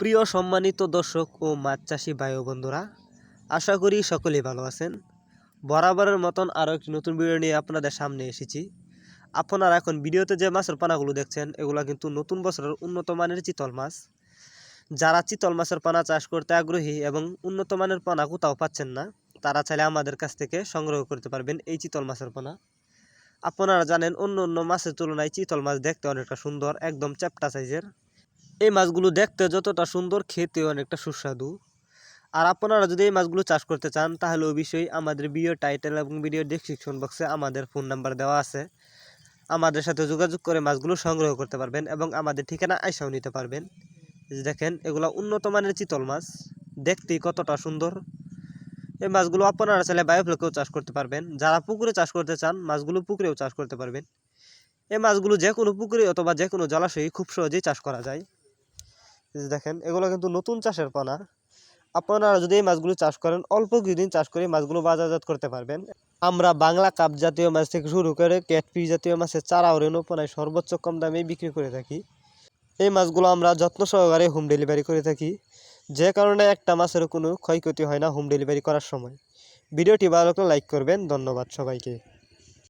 প্রিয় সম্মানিত দর্শক ও মাছ চাষি ও বন্ধুরা, আশা করি সকলেই ভালো আছেন। বরাবরের মতন আরও একটি নতুন ভিডিও নিয়ে আপনাদের সামনে এসেছি। আপনারা এখন ভিডিওতে যে মাছের পানাগুলো দেখছেন, এগুলো কিন্তু নতুন বছরের উন্নত মানের চিতল মাছ। যারা চিতল মাছের পানা চাষ করতে আগ্রহী এবং উন্নত মানের পানা কোথাও পাচ্ছেন না, তারা চাইলে আমাদের কাছ থেকে সংগ্রহ করতে পারবেন এই চিতল মাছের পানা। আপনারা জানেন, অন্য অন্য মাছের তুলনায় চিতল মাছ দেখতে অনেকটা সুন্দর, একদম চ্যাপটা সাইজের এই মাছগুলো দেখতে যতটা সুন্দর খেতে অনেকটা সুস্বাদু। আর আপনারা যদি এই মাছগুলো চাষ করতে চান, তাহলে অবশ্যই আমাদের ভিডিও টাইটেল এবং ভিডিও ডেসক্রিপশন বক্সে আমাদের ফোন নাম্বার দেওয়া আছে। আমাদের সাথে যোগাযোগ করে মাছগুলো সংগ্রহ করতে পারবেন এবং আমাদের ঠিকানা আইসাও নিতে পারবেন। দেখেন, এগুলো উন্নত মানের চিতল মাছ। দেখতেই কতটা সুন্দর। এই মাছগুলো আপনারা চাইলে বায়োফ্লকেও চাষ করতে পারবেন। যারা পুকুরে চাষ করতে চান, মাছগুলো পুকুরেও চাষ করতে পারবেন। এই মাছগুলো যে কোনো পুকুরে অথবা যে কোনো জলাশয়ে খুব সহজেই চাষ করা যায়। দেখেন, এগুলো কিন্তু নতুন চাষের পানা। আপনারা যদি এই মাছগুলো চাষ করেন, অল্প কিছুদিন চাষ করে মাছগুলো বাজারজাত করতে পারবেন। আমরা বাংলা কাপ জাতীয় মাছ থেকে শুরু করে ক্যাটফিস জাতীয় মাছের চারা ও রেণুপনায় সর্বোচ্চ কম দামে বিক্রি করে থাকি। এই মাছগুলো আমরা যত্ন সহকারে হোম ডেলিভারি করে থাকি। যে কারণে একটা মাছের কোনো ক্ষয়ক্ষতি হয় না হোম ডেলিভারি করার সময়। ভিডিওটি ভালো লাগলে লাইক করবেন। ধন্যবাদ সবাইকে।